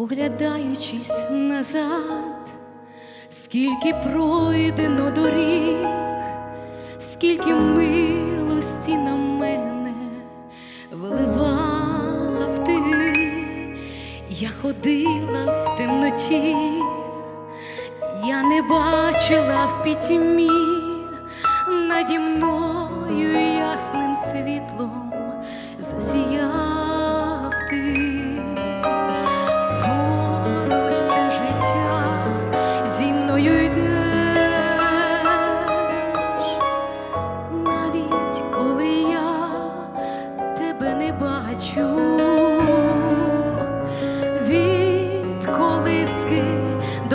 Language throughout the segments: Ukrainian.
оглядаючись назад, скільки пройдено доріг, скільки милості на мене вливала в ти, я ходила в темноті, я не бачила в пітьмі наді мною ясним світлом засіяла.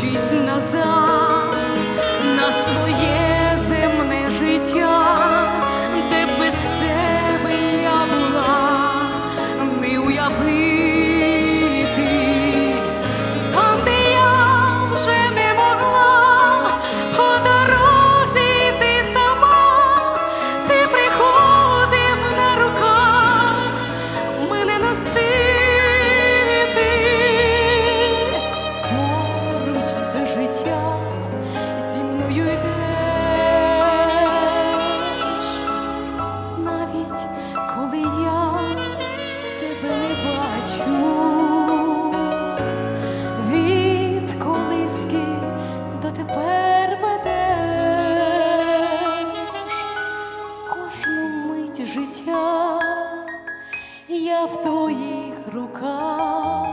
жизнь назад. в твоїх руках,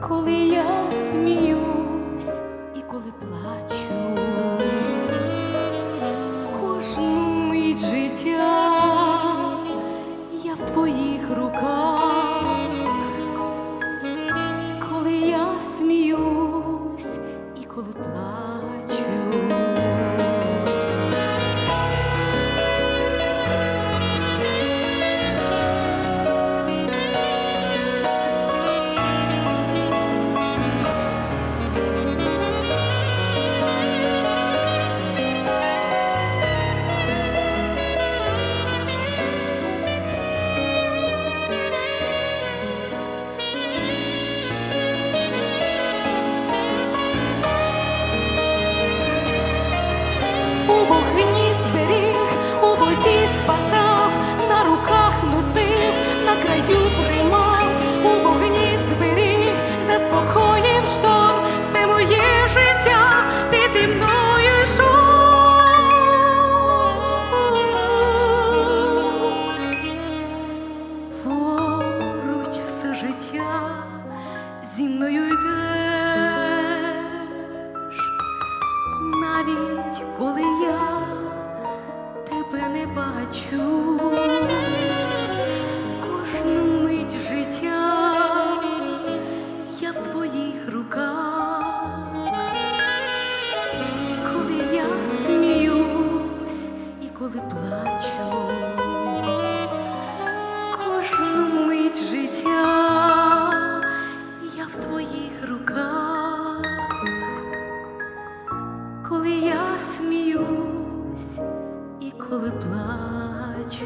коли я смію. коли я тебе не бачу. коли плачу.